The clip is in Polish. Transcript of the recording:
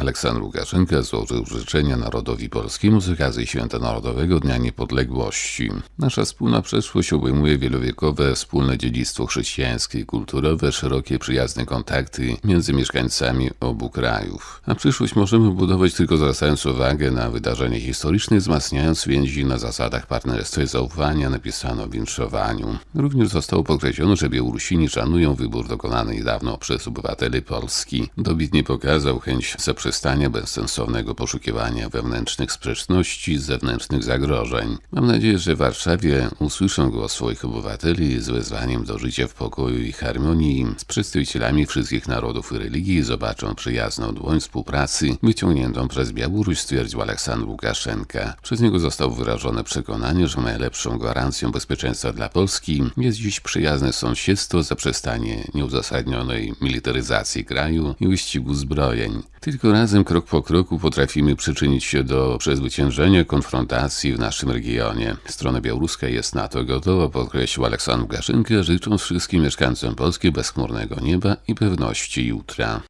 Aleksandr Łukaszenka złożył życzenia narodowi polskiemu z okazji Święta Narodowego Dnia Niepodległości. Nasza wspólna przeszłość obejmuje wielowiekowe wspólne dziedzictwo chrześcijańskie kulturowe, szerokie przyjazne kontakty między mieszkańcami obu krajów. A przyszłość możemy budować tylko zwracając uwagę na wydarzenia historyczne, wzmacniając więzi na zasadach partnerstwa i zaufania, napisano w winszowaniu. Również zostało podkreślone, że Białorusini szanują wybór dokonany niedawno przez obywateli Polski. Dobitnie pokazał chęć zaprzestania bezsensownego poszukiwania wewnętrznych sprzeczności, zewnętrznych zagrożeń. Mam nadzieję, że w Warszawie usłyszą głos swoich obywateli z wezwaniem do życia w pokoju i harmonii z przedstawicielami wszystkich narodów i religii zobaczą przyjazną dłoń współpracy wyciągniętą przez Białoruś, stwierdził Aleksandr Łukaszenka. Przez niego zostało wyrażone przekonanie, że najlepszą gwarancją bezpieczeństwa dla Polski jest dziś przyjazne sąsiedztwo, zaprzestanie nieuzasadnionej militaryzacji kraju i wyścigu zbrojeń. Tylko razem, krok po kroku, potrafimy przyczynić się do przezwyciężenia konfrontacji w naszym regionie. Strona białoruska jest na to gotowa, podkreślił Aleksandr Łukaszenka, życząc wszystkim mieszkańcom Polski bezchmurnego nieba i pewności jutra.